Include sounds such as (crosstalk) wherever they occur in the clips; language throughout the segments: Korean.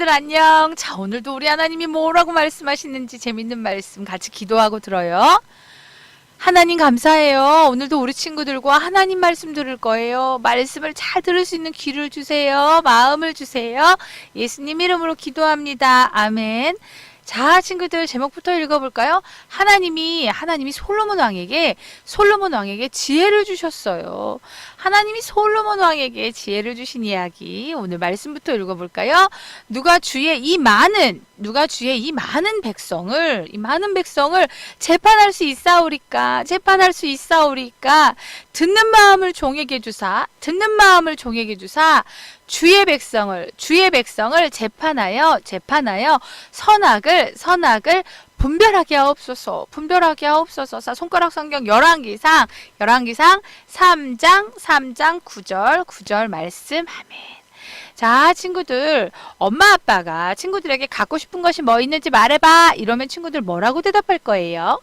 친구들 안녕. 자, 오늘도 우리 하나님이 뭐라고 말씀하시는지 재밌는 말씀 같이 기도하고 들어요. 하나님 감사해요. 오늘도 우리 친구들과 하나님 말씀 들을 거예요. 말씀을 잘 들을 수 있는 귀를 주세요. 마음을 주세요. 예수님 이름으로 기도합니다. 아멘. 자, 친구들 제목부터 읽어볼까요? 하나님이 하나님이 솔로몬 왕에게 솔로몬 왕에게 지혜를 주셨어요. 하나님이 솔로몬 왕에게 지혜를 주신 이야기 오늘 말씀부터 읽어볼까요? 누가 주의 이 많은 누가 주의 이 많은 백성을 이 많은 백성을 재판할 수 있사오리까 재판할 수 있사오리까 듣는 마음을 종에게 주사 듣는 마음을 종에게 주사 주의 백성을 주의 백성을 재판하여 재판하여 선악을 선악을 분별하게 하옵소서 분별하게 하옵소서. 자 손가락 성경 열왕기상 열왕기상 3장 3장 9절 9절 말씀. 아멘. 자 친구들 엄마 아빠가 친구들에게 갖고 싶은 것이 뭐 있는지 말해봐. 이러면 친구들 뭐라고 대답할 거예요?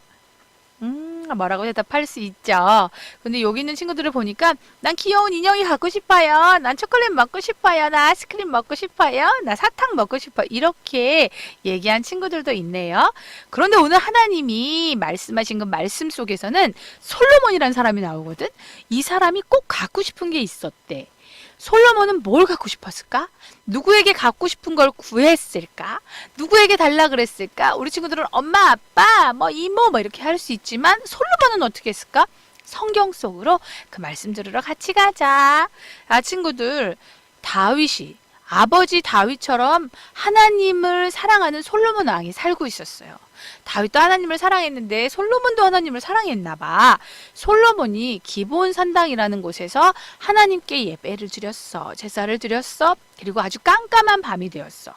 음, 뭐라고 대답할 수 있죠. 근데 여기 있는 친구들을 보니까 난 귀여운 인형이 갖고 싶어요. 난 초콜릿 먹고 싶어요. 나 아이스크림 먹고 싶어요. 나 사탕 먹고 싶어요. 이렇게 얘기한 친구들도 있네요. 그런데 오늘 하나님이 말씀하신 그 말씀 속에서는 솔로몬이라는 사람이 나오거든. 이 사람이 꼭 갖고 싶은 게 있었대. 솔로몬은 뭘 갖고 싶었을까? 누구에게 갖고 싶은 걸 구했을까? 누구에게 달라 그랬을까? 우리 친구들은 엄마, 아빠, 뭐 이모 뭐 이렇게 할 수 있지만 솔로몬은 어떻게 했을까? 성경 속으로 그 말씀 들으러 같이 가자. 아 친구들 다윗이 아버지 다윗처럼 하나님을 사랑하는 솔로몬 왕이 살고 있었어요. 다윗도 하나님을 사랑했는데 솔로몬도 하나님을 사랑했나 봐. 솔로몬이 기본 산당이라는 곳에서 하나님께 예배를 드렸어. 제사를 드렸어. 그리고 아주 깜깜한 밤이 되었어.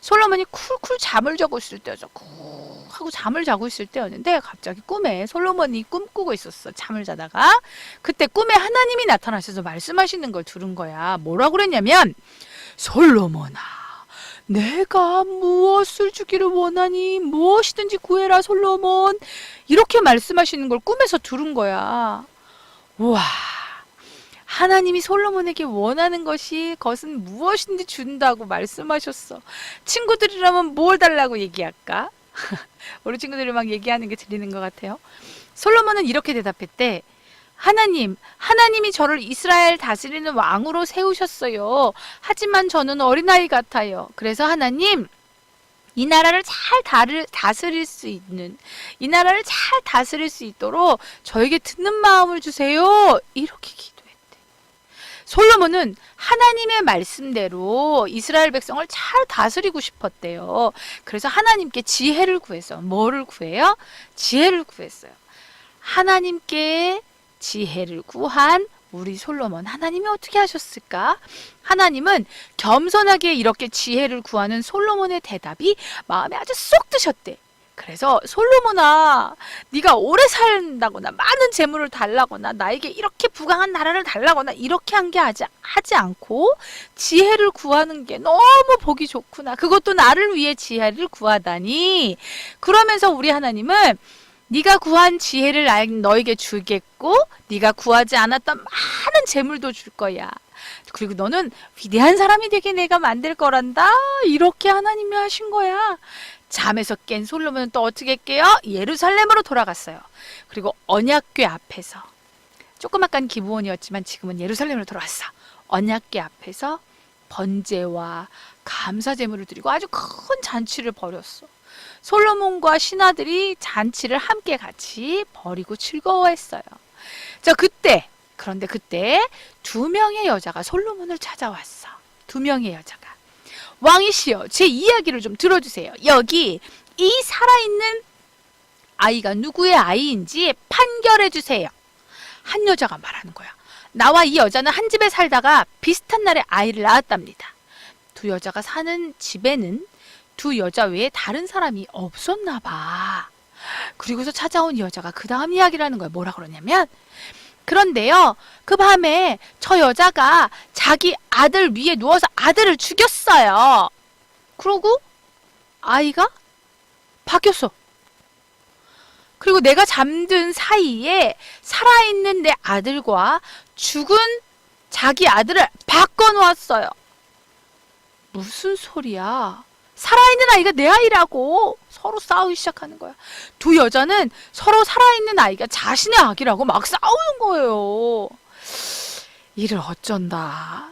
솔로몬이 쿨쿨 잠을 자고 있을 때였어. 쿡 하고 잠을 자고 있을 때였는데 갑자기 꿈에 솔로몬이 꿈꾸고 있었어. 잠을 자다가 그때 꿈에 하나님이 나타나셔서 말씀하시는 걸 들은 거야. 뭐라고 그랬냐면 솔로몬아 내가 무엇을 주기를 원하니 무엇이든지 구해라 솔로몬 이렇게 말씀하시는 걸 꿈에서 들은 거야. 우와 하나님이 솔로몬에게 원하는 것이 것은 무엇인지 준다고 말씀하셨어. 친구들이라면 뭘 달라고 얘기할까? (laughs) 우리 친구들이 막 얘기하는 게 들리는 것 같아요. 솔로몬은 이렇게 대답했대. 하나님, 하나님이 저를 이스라엘 다스리는 왕으로 세우셨어요. 하지만 저는 어린아이 같아요. 그래서 하나님, 이 나라를 잘 다를, 다스릴 수 있는, 이 나라를 잘 다스릴 수 있도록 저에게 듣는 마음을 주세요. 이렇게 기도했대. 솔로몬은 하나님의 말씀대로 이스라엘 백성을 잘 다스리고 싶었대요. 그래서 하나님께 지혜를 구해서, 뭐를 구해요? 지혜를 구했어요. 하나님께 지혜를 구한 우리 솔로몬 하나님이 어떻게 하셨을까? 하나님은 겸손하게 이렇게 지혜를 구하는 솔로몬의 대답이 마음에 아주 쏙 드셨대. 그래서 솔로몬아, 네가 오래 산다거나 많은 재물을 달라거나 나에게 이렇게 부강한 나라를 달라거나 이렇게 한 게 하지, 하지 않고 지혜를 구하는 게 너무 보기 좋구나. 그것도 나를 위해 지혜를 구하다니. 그러면서 우리 하나님은 네가 구한 지혜를 나- 너에게 주겠고 네가 구하지 않았던 많은 재물도 줄 거야. 그리고 너는 위대한 사람이 되게 내가 만들 거란다. 이렇게 하나님이 하신 거야. 잠에서 깬 솔로몬은 또 어떻게 깨요? 예루살렘으로 돌아갔어요. 그리고 언약궤 앞에서 조그맣간 기부원이었지만 지금은 예루살렘으로 돌아왔어. 언약궤 앞에서 번제와 감사 제물을 드리고 아주 큰 잔치를 벌였어. 솔로몬과 신하들이 잔치를 함께 같이 벌이고 즐거워했어요. 자, 그때 그런데 그때 두 명의 여자가 솔로몬을 찾아왔어. 두 명의 여자가. 왕이시여, 제 이야기를 좀 들어주세요. 여기 이 살아있는 아이가 누구의 아이인지 판결해 주세요. 한 여자가 말하는 거야. 나와 이 여자는 한 집에 살다가 비슷한 날에 아이를 낳았답니다. 두 여자가 사는 집에는 두 여자 외에 다른 사람이 없었나 봐. 그리고서 찾아온 여자가 그 다음 이야기를 하는 거야. 뭐라 그러냐면, 그런데요, 그 밤에 저 여자가 자기 아들 위에 누워서 아들을 죽였어요. 그러고 아이가 바뀌었어. 그리고 내가 잠든 사이에 살아있는 내 아들과 죽은 자기 아들을 바꿔놓았어요. 무슨 소리야? 살아있는 아이가 내 아이라고 서로 싸우기 시작하는 거야. 두 여자는 서로 살아있는 아이가 자신의 아기라고 막 싸우는 거예요. 이를 어쩐다.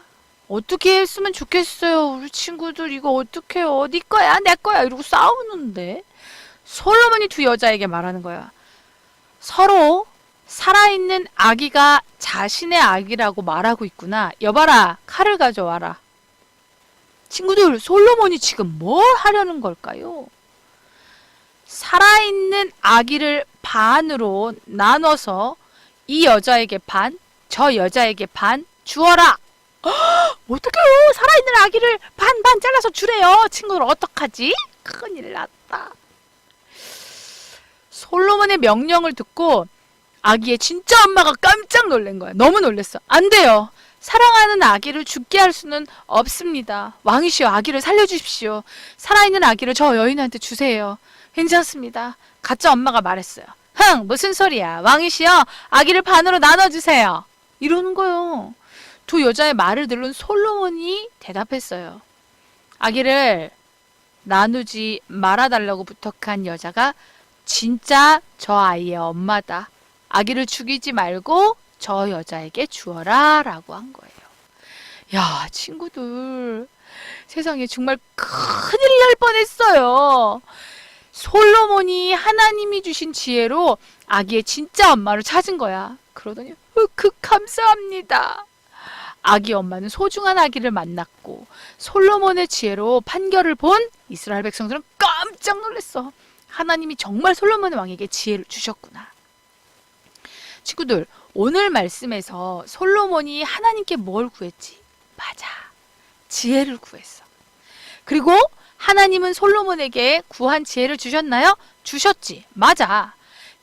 어떻게 했으면 좋겠어요. 우리 친구들 이거 어떻게 해요? 네 거야, 내 거야 이러고 싸우는데 솔로몬이 두 여자에게 말하는 거야. 서로 살아있는 아기가 자신의 아기라고 말하고 있구나. 여봐라, 칼을 가져와라. 친구들, 솔로몬이 지금 뭘 하려는 걸까요? 살아있는 아기를 반으로 나눠서 이 여자에게 반, 저 여자에게 반 주어라. (gasps) 어떡해요? 살아있는 아기를 반 반 잘라서 주래요. 친구들 어떡하지? 큰일 났다. 솔로몬의 명령을 듣고 아기의 진짜 엄마가 깜짝 놀란 거야. 너무 놀랬어. 안 돼요. 사랑하는 아기를 죽게 할 수는 없습니다. 왕이시여 아기를 살려주십시오. 살아있는 아기를 저 여인한테 주세요. 괜찮습니다. 가짜 엄마가 말했어요. 흥 무슨 소리야. 왕이시여 아기를 반으로 나눠주세요. 이러는 거요. 두 여자의 말을 들은 솔로몬이 대답했어요. 아기를 나누지 말아달라고 부탁한 여자가 진짜 저 아이의 엄마다. 아기를 죽이지 말고 저 여자에게 주어라 라고 한 거예요. 야, 친구들. 세상에 정말 큰일 날 뻔했어요. 솔로몬이 하나님이 주신 지혜로 아기의 진짜 엄마를 찾은 거야. 그러더니, 흑흑, 감사합니다. 아기 엄마는 소중한 아기를 만났고, 솔로몬의 지혜로 판결을 본 이스라엘 백성들은 깜짝 놀랐어. 하나님이 정말 솔로몬의 왕에게 지혜를 주셨구나. 친구들, 오늘 말씀에서 솔로몬이 하나님께 뭘 구했지? 맞아. 지혜를 구했어. 그리고 하나님은 솔로몬에게 구한 지혜를 주셨나요? 주셨지. 맞아.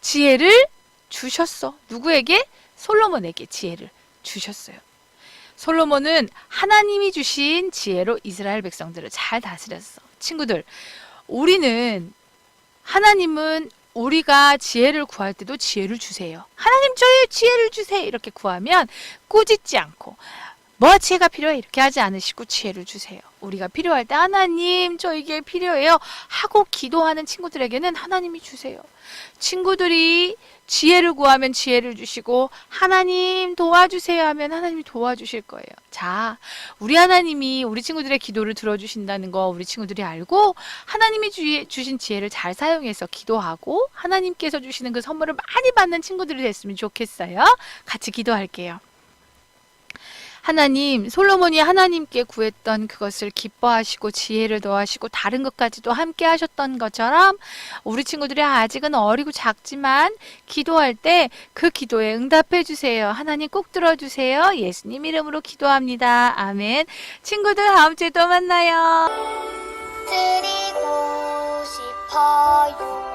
지혜를 주셨어. 누구에게? 솔로몬에게 지혜를 주셨어요. 솔로몬은 하나님이 주신 지혜로 이스라엘 백성들을 잘 다스렸어. 친구들, 우리는 하나님은 우리가 지혜를 구할 때도 지혜를 주세요. 하나님 저의 지혜를 주세요. 이렇게 구하면 꾸짖지 않고 뭐 지혜가 필요해 이렇게 하지 않으시고 지혜를 주세요. 우리가 필요할 때 하나님 저 이게 필요해요 하고 기도하는 친구들에게는 하나님이 주세요. 친구들이 지혜를 구하면 지혜를 주시고 하나님 도와주세요 하면 하나님이 도와주실 거예요. 자, 우리 하나님이 우리 친구들의 기도를 들어주신다는 거 우리 친구들이 알고 하나님이 주, 주신 지혜를 잘 사용해서 기도하고 하나님께서 주시는 그 선물을 많이 받는 친구들이 됐으면 좋겠어요. 같이 기도할게요. 하나님, 솔로몬이 하나님께 구했던 그것을 기뻐하시고 지혜를 더하시고 다른 것까지도 함께 하셨던 것처럼 우리 친구들이 아직은 어리고 작지만 기도할 때 그 기도에 응답해 주세요. 하나님 꼭 들어주세요. 예수님 이름으로 기도합니다. 아멘. 친구들 다음 주에 또 만나요. 드리고 싶어요